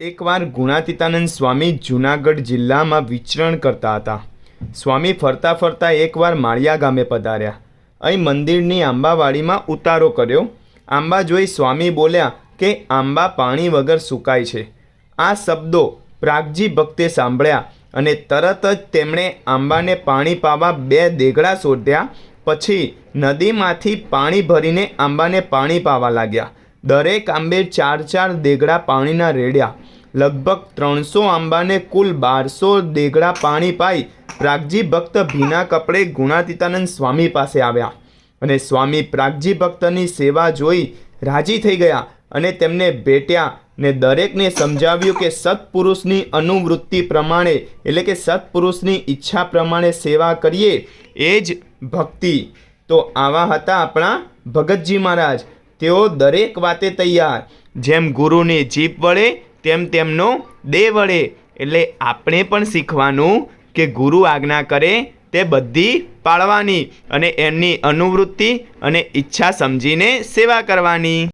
એકવાર ગુણાતીતાનંદ સ્વામી જૂનાગઢ જિલ્લામાં વિચરણ કરતા હતા. સ્વામી ફરતા ફરતા એકવાર માળિયા ગામે પધાર્યા. અહીં મંદિરની આંબાવાડીમાં ઉતારો કર્યો. આંબા જોઈ સ્વામી બોલ્યા કે, આંબા પાણી વગર સુકાય છે. આ શબ્દો પ્રાગજી ભક્તે સાંભળ્યા અને તરત જ તેમણે આંબાને પાણી પાવા બે દેગડા શોધ્યા. પછી નદીમાંથી પાણી ભરીને આંબાને પાણી પાવા લાગ્યા. દરેક આંબે ચાર ચાર દેગડા પાણીના રેડ્યા. લગભગ ત્રણસો આંબાને કુલ બારસો દેગડા પાણી પાઈ પ્રાગજી ભક્ત ભીના કપડે ગુણાતીતાનંદ સ્વામી પાસે આવ્યા. અને સ્વામી પ્રાગજી ભક્તની સેવા જોઈ રાજી થઈ ગયા અને તેમને ભેટ્યા ને દરેકને સમજાવ્યું કે સત્પુરુષની અનુવૃત્તિ પ્રમાણે, એટલે કે સત્પુરુષની ઈચ્છા પ્રમાણે સેવા કરીએ એ જ ભક્તિ. તો આવા હતા આપણા ભગતજી મહારાજ. તેઓ દરેક વાતે તૈયાર. જેમ ગુરુની જીભ વળે તેમ તેમનો દેહ વળે. એટલે આપણે પણ શીખવાનું કે ગુરુ આજ્ઞા કરે તે બધી પાળવાની અને એમની અનુવૃત્તિ અને ઈચ્છા સમજીને સેવા કરવાની.